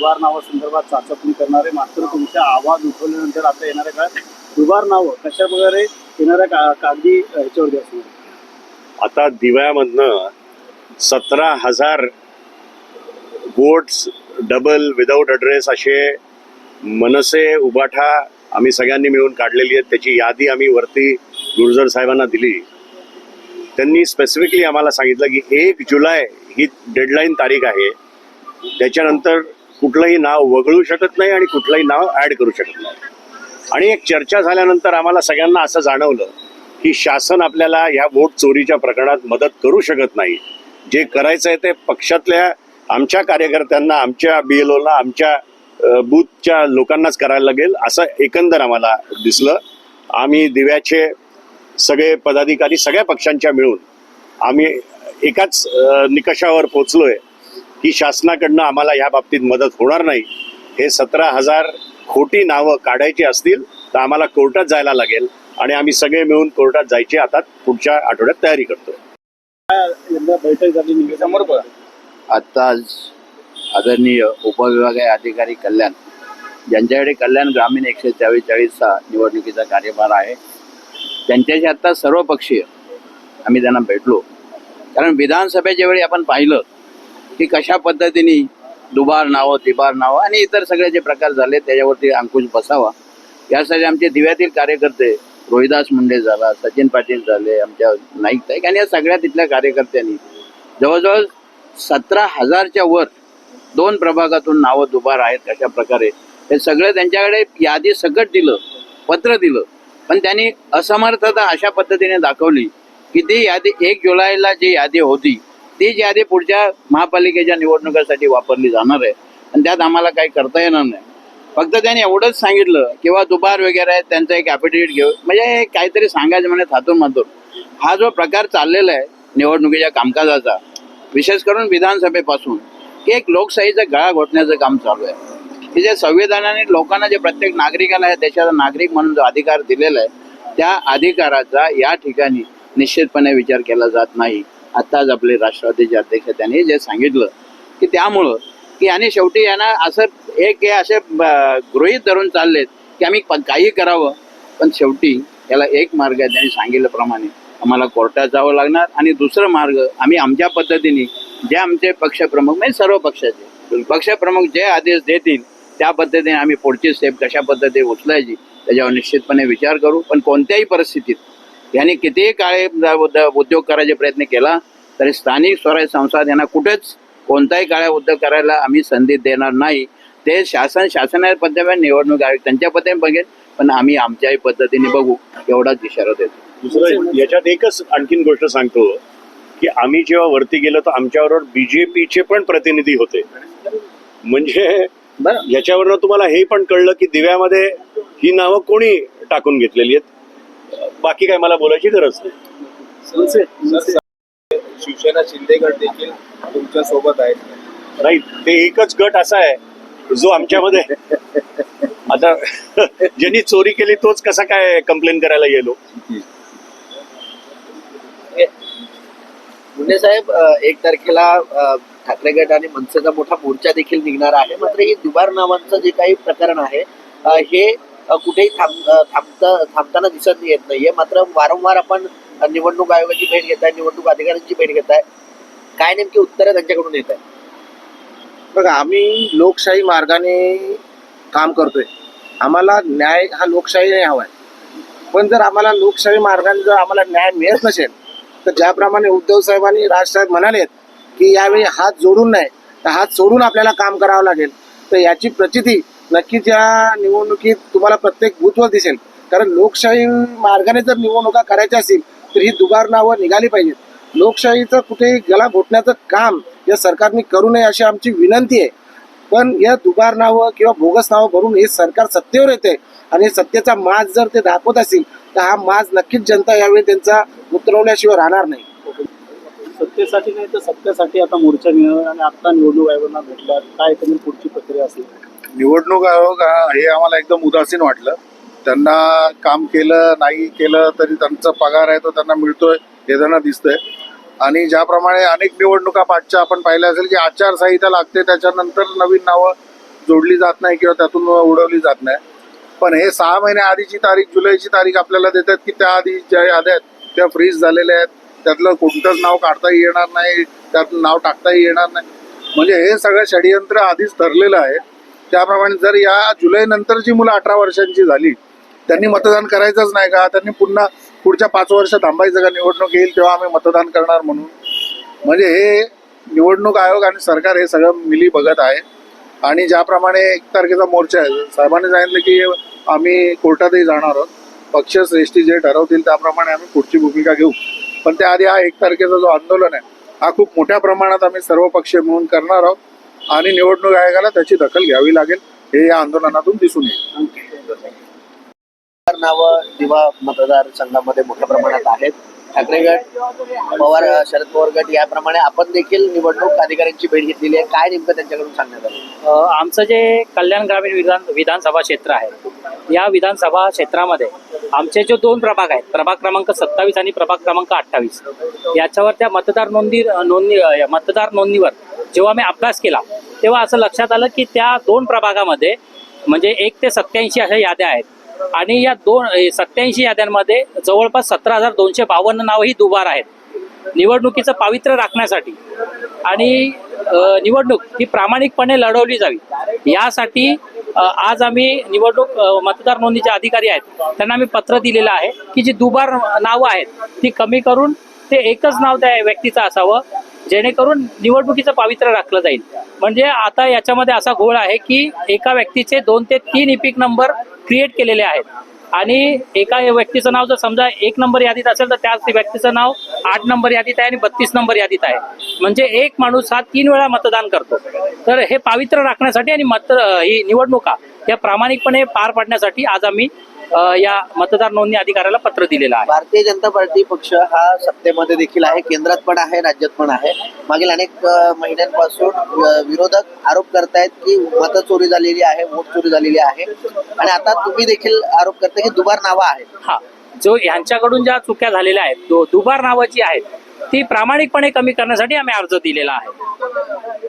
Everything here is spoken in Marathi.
दुबार नावासंदर्भात चाचपणी करणार आहे मात्र तुमचा आवाज उठवल्यानंतर आता येणाऱ्या काळात दुबार नावं कशा प्रकारे येणाऱ्या का कागदी ह्याच्यावरती असणार? आता दिव्यामधनं सतरा हजार वोट्स डबल विदाऊट ॲड्रेस असे मनसे उबाठा आम्ही सगळ्यांनी मिळून काढलेली आहेत. त्याची यादी आम्ही वरती गुर्जर साहेबांना दिली. त्यांनी स्पेसिफिकली आम्हाला सांगितलं की एक जुलै ही डेडलाईन तारीख आहे. त्याच्यानंतर कुठलंही नाव वगळू शकत नाही आणि कुठलंही नाव ॲड करू शकत नाही. आणि एक चर्चा झाल्यानंतर आम्हाला सगळ्यांना असं जाणवलं की शासन आपल्याला ह्या वोट चोरीच्या प्रकरणात मदत करू शकत नाही. जे करायचं आहे ते पक्षातल्या आमच्या कार्यकर्त्यांना आमच्या बी एल ओला आमच्या बूथच्या लोकांनाच करायला लागेल असं एकंदर आम्हाला दिसलं. आम्ही दिव्याचे सगळे पदाधिकारी सगळ्या पक्षांच्या मिळून आम्ही एकाच निकषावर पोचलोय की शासनाकडनं आम्हाला ह्या बाबतीत मदत होणार नाही. हे सतरा हजार खोटी नावं काढायची असतील तर आम्हाला कोर्टात जायला लागेल आणि आम्ही सगळे मिळून कोर्टात जायची. आता पुढच्या आठवड्यात तयारी निवेदन आत्ताच आदरणीय उपविभागीय अधिकारी कल्याण ज्यांच्याकडे कल्याण ग्रामीण एकशे चाळीसचा निवडणुकीचा कार्यभार आहे. त्यांच्याशी आत्ता सर्वपक्षीय आम्ही त्यांना भेटलो. कारण विधानसभेच्या वेळी आपण पाहिलं की कशा पद्धतीने दुबार नावं तिबार नावं आणि इतर सगळे जे प्रकार झाले त्याच्यावरती अंकुश बसावा. यासाठी आमचे दिव्यातील कार्यकर्ते रोहिदास मुंडे झाला सचिन पाटील झाले आमच्या नाईक ताईक आणि या सगळ्या तिथल्या कार्यकर्त्यांनी जवळजवळ सतरा हजारच्या वर दोन प्रभागातून नावं दुबार आहेत कशा प्रकारे हे सगळं त्यांच्याकडे यादी सकट दिलं पत्र दिलं. पण त्यांनी असमर्थता अशा पद्धतीने दाखवली की ती यादी एक जुलैला जी यादी होती तीच यादी पुढच्या महापालिकेच्या निवडणुकासाठी वापरली जाणार आहे. आणि त्यात आम्हाला काही करता येणार नाही. फक्त त्यांनी एवढंच सांगितलं किंवा दुबार वगैरे आहे त्यांचं एक ॲफिडेविट घेऊ. म्हणजे हे काहीतरी सांगायचं म्हणजे थातून मातून. हा जो प्रकार चाललेला आहे निवडणुकीच्या कामकाजाचा विशेष करून विधानसभेपासून की एक लोकशाहीचा गळा घोटण्याचं काम चालू आहे. की जे संविधानाने लोकांना जे प्रत्येक नागरिकाला या देशाचा नागरिक म्हणून जो अधिकार दिलेला आहे त्या अधिकाराचा या ठिकाणी निश्चितपणे विचार केला जात नाही. आत्ताच आपले राष्ट्रवादीचे अध्यक्ष त्यांनी जे सांगितलं की त्यामुळं की आणि शेवटी यांना असं एक हे असे गृहीत धरून चाललेत की आम्ही काही करावं. पण शेवटी याला एक मार्ग आहे त्यांनी सांगितल्याप्रमाणे आम्हाला कोर्टात जावं लागणार. आणि दुसरं मार्ग आम्ही आमच्या पद्धतीने जे आमचे पक्षप्रमुख म्हणजे सर्व पक्षाचे पक्षप्रमुख जे आदेश देतील त्या पद्धतीने आम्ही पुढची स्टेप कशा पद्धतीने उचलायची त्याच्यावर निश्चितपणे विचार करू. पण कोणत्याही परिस्थितीत यांनी कितीही काळे उद्य- उद्योग करायचे प्रयत्न केला तरी स्थानिक स्वराज्य संस्था यांना कुठेच कोणताही काळ्या उद्योग करायला आम्ही संधी देणार नाही. ते शासन शासनाच्या पद्धतीने निवडणूक आयोग त्यांच्या पद्धतीने बघेल पण आम्ही आमच्याही पद्धतीने बघू एवढाच इशारा देतो. दुसरं याच्यात एकच आणखीन गोष्ट सांगतो की आम्ही जेव्हा वरती गेलो तर आमच्याबरोबर बीजेपीचे पण प्रतिनिधी होते. म्हणजे याच्यावरनं तुम्हाला हे पण कळलं की दिव्यामध्ये ही नावं कोणी टाकून घेतलेली आहेत? बाकी काय मला बोलायची गरज नाही. शिवसेना शिंदे गट देखील तुमच्यासोबत आहेत. नाही ते एकच गट असा आहे जो आमच्यामध्ये आता ज्यांनी चोरी केली तोच कसा काय कंप्लेन करायला गेलो? मुंडे साहेब एक तारखेला ठाकरे गट आणि मनसेचा मोठा मोर्चा देखील निघणार आहे. मात्र ही दुबार नावांचं जे काही प्रकरण आहे हे कुठेही थांब थांबता थांबताना दिसत येत नाहीये. मात्र वारंवार आपण निवडणूक आयोगाची भेट घेत आहे निवडणूक अधिकाऱ्यांची भेट घेत आहे काय नेमकी उत्तरं त्यांच्याकडून येत आहे बघा आम्ही लोकशाही मार्गाने काम करतोय. आम्हाला न्याय हा लोकशाहीने हवा आहे पण जर आम्हाला लोकशाही मार्गाने जर आम्हाला न्याय मिळत नसेल तर ज्याप्रमाणे उद्धव साहेबांनी राजसाहेब म्हणालेत की यावेळी हात जोडून नाही तर हात सोडून आपल्याला काम करावं लागेल. तर याची प्रचिती नक्कीच या निवडणुकीत तुम्हाला प्रत्येक बूथवर दिसेल. कारण लोकशाही मार्गाने जर निवडणुका करायच्या असतील तर ही दुबार नावं निघाली पाहिजेत. लोकशाहीचं कुठेही गला घोटण्याचं काम या सरकारने करू नये अशी आमची विनंती आहे. पण या दुबार नावं किंवा बोगस नावं भरून हे सरकार सत्तेवर येते आणि सत्तेचा माज जर ते दाखवत असतील तर हा माज नक्कीच जनता यावेळी त्यांचा उतरवल्याशिवाय राहणार नाही. सत्तेसाठी नाही तर सत्तेसाठी आता मोर्चा निघणार आणि आता निवडणूक आयोगांना भेटल्या काय तुम्ही पुढची प्रक्रिया असेल? निवडणूक आयोग हे आम्हाला एकदम उदासीन वाटलं. त्यांना काम केलं नाही केलं तरी त्यांचा पगार आहे तो त्यांना मिळतोय हे त्यांना दिसतंय. आणि ज्याप्रमाणे अनेक निवडणुका पाठच्या आपण पाहिल्या असेल की आचारसंहिता लागते त्याच्यानंतर नवीन नावं जोडली जात नाही किंवा त्यातून उडवली जात नाही. पण हे सहा महिन्या आधीची तारीख जुलैची तारीख आपल्याला देतात की त्या आधी ज्या याद्या आहेत त्या फ्रीज झालेल्या आहेत. त्यातलं कोणतंच नाव काढताही येणार नाही त्यातलं नाव टाकताही येणार नाही. म्हणजे हे सगळं षडयंत्र आधीच ठरलेलं आहे. त्याप्रमाणे जर या जुलै नंतरची मुलं अठरा वर्षांची झाली त्यांनी मतदान करायचंच नाही का? त्यांनी पुन्हा पुढच्या पाच वर्ष थांबायचं का? निवडणूक येईल तेव्हा आम्ही मतदान करणार म्हणून. म्हणजे हे निवडणूक आयोग आणि सरकार हे सगळं मिली बघत आहे. आणि ज्याप्रमाणे एक तारखेचा मोर्चा आहे. साहेबांनी सांगितलं की आम्ही कोर्टातही जाणार आहोत. पक्ष श्रेष्ठी जे ठरवतील त्याप्रमाणे आम्ही पुढची भूमिका घेऊ. पण त्याआधी हा एक तारखेचा जो आंदोलन आहे हा खूप मोठ्या प्रमाणात आम्ही सर्व पक्ष मिळून करणार आहोत. आणि निवडणूक आयोगाला त्याची दखल घ्यावी लागेल हे या आंदोलनातून दिसून येईल. नावं दिवा मतदारसंघामध्ये मोठ्या प्रमाणात आहेत. ठाकरे गट पवार शरद पवार गट याप्रमाणे आपण देखील निवडणूक अधिकाऱ्यांची भेट घेतलेली आहे. काय नेमकं त्यांच्याकडून सांगण्यात आलं? आमचं जे कल्याण ग्रामीण विधान विधानसभा क्षेत्र आहे या विधानसभा क्षेत्रामध्ये आमचे जो दोन प्रभाग आहेत प्रभाग क्रमांक सत्तावीस आणि प्रभाग क्रमांक अठ्ठावीस याच्यावर त्या मतदार नोंदी नोंदणी मतदार नोंदणीवर जेव्हा मी अभ्यास केला तेव्हा असं लक्षात आलं की त्या दोन प्रभागामध्ये म्हणजे एक ते सत्याऐंशी अशा याद्या आहेत. आणि या दोन सत्याऐंशी याद्यांमध्ये जवळपास सतरा हजार दोनशे बावन्न नावं ही दुबार आहेत. निवडणुकीचं पावित्र्य राखण्यासाठी. आणि निवडणूक ही प्रामाणिकपणे लढवली जावी. यासाठी आज आम्ही निवडणूक मतदार नोंदणीचे अधिकारी आहेत. त्यांना आम्ही पत्र दिलेलं आहे की जी दुबार नावं आहेत ती कमी करून ते एकच नाव त्या व्यक्तीचं असावं. जेणेकरून निवडणुकीचं पावित्र्य राखलं जाईल. म्हणजे आता याच्यामध्ये असा घोळ आहे की एका व्यक्तीचे दोन ते तीन इपिक नंबर क्रिएट केलेले आहेत. आणि एका व्यक्तीचं नाव जर समजा एक नंबर यादीत असेल तर त्याच व्यक्तीचं नाव आठ नंबर यादीत आहे आणि बत्तीस नंबर यादीत आहे. म्हणजे एक माणूस हा तीन वेळा मतदान करतो. तर हे पावित्र्य राखण्यासाठी आणि मत ही निवडणुका या प्रामाणिकपणे पार पाडण्यासाठी आज आम्ही या मतदार नोंदणी अधिकाऱ्याला पत्र दिलेलं आहे. भारतीय जनता पार्टी पक्ष हा सत्तेमध्ये देखील आहे केंद्रात पण आहे राज्यात पण आहे. मागील अनेक महिन्यांपासून विरोधक आरोप करतायत की मत चोरी झालेली आहे वोट चोरी झालेली आहे. आणि आता तुम्ही देखील आरोप करताय की दुबार नावं आहेत. हा जो यांच्याकडून ज्या चुक्या झालेल्या आहेत दुबार नावं जी आहेत ती प्रामाणिकपणे कमी करण्यासाठी आम्ही अर्ज दिलेला आहे.